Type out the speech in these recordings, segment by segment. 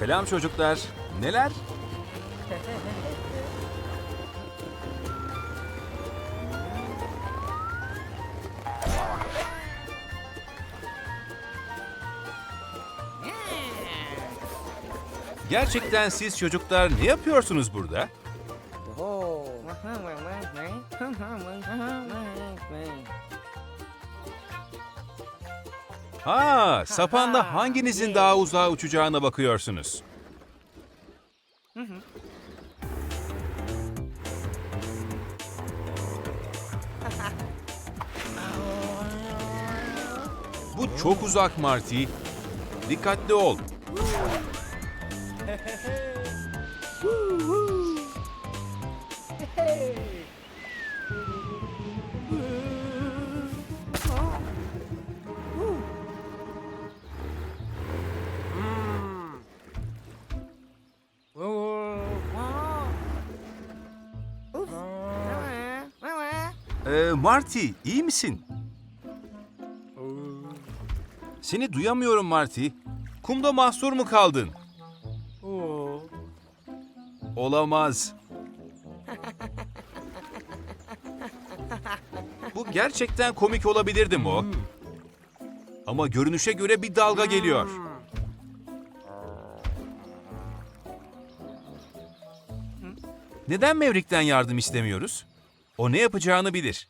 Selam çocuklar. Neler? Gerçekten siz çocuklar ne yapıyorsunuz burada? Ha, sapanda hanginizin daha uzağa uçacağına bakıyorsunuz. Bu çok uzak Marty. Dikkatli ol. Ee, Marty, iyi misin? Seni duyamıyorum Marty. Kumda mahsur mu kaldın? Olamaz. Bu gerçekten komik olabilirdi Mo. Ama görünüşe göre bir dalga geliyor. Neden Maverick'ten yardım istemiyoruz? O ne yapacağını bilir.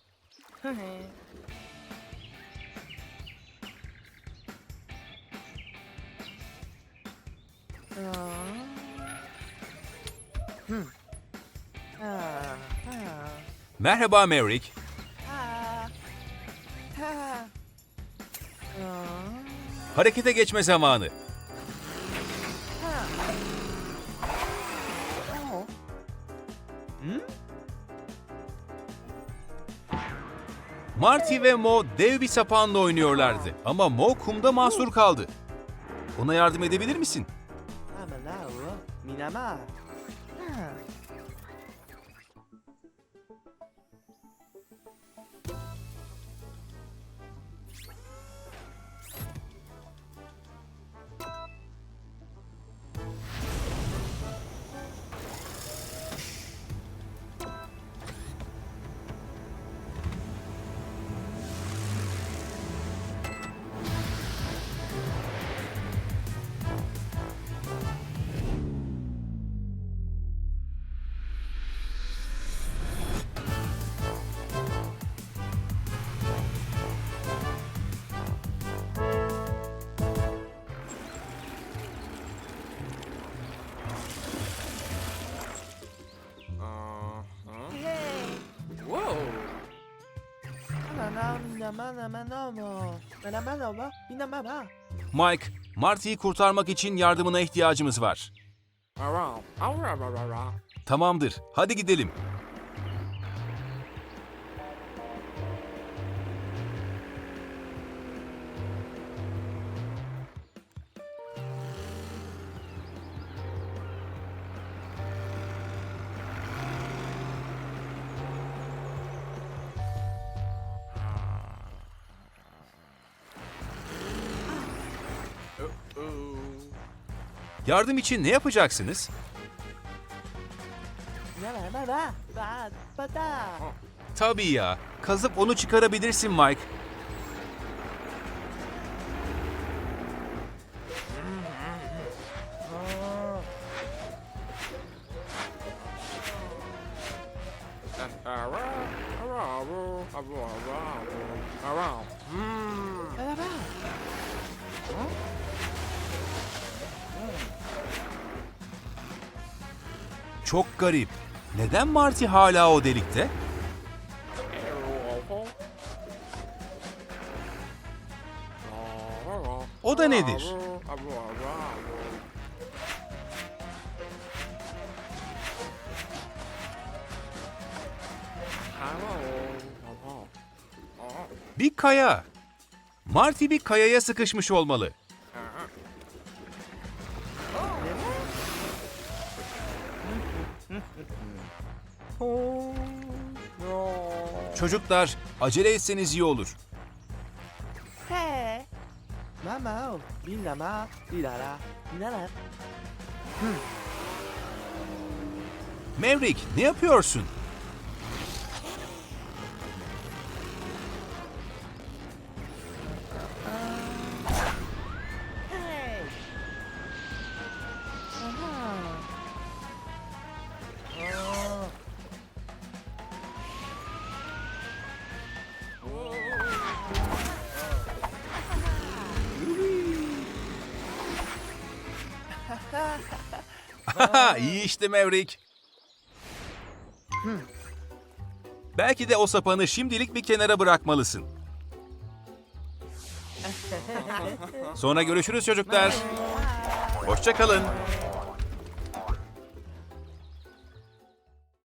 Merhaba Maverick. Harekete geçme zamanı. Marty ve Mo dev bir sapanla oynuyorlardı ama Mo kumda mahsur kaldı. Ona yardım edebilir misin? Mike, Marty'yi kurtarmak için yardımına ihtiyacımız var. Tamamdır, hadi gidelim. Yardım için ne yapacaksınız? Tabii ya, kazıp onu çıkarabilirsin Mike. Around. Çok garip. Neden Marty hala o delikte? O da nedir? Bir kaya. Marty bir kayaya sıkışmış olmalı. Çocuklar, acele etseniz iyi olur. He. Mama. Binama, binama, dilala, binala. Maverick, ne yapıyorsun? İyi işte Maverick. Belki de o sapanı şimdilik bir kenara bırakmalısın. Sonra görüşürüz çocuklar. Hoşça kalın.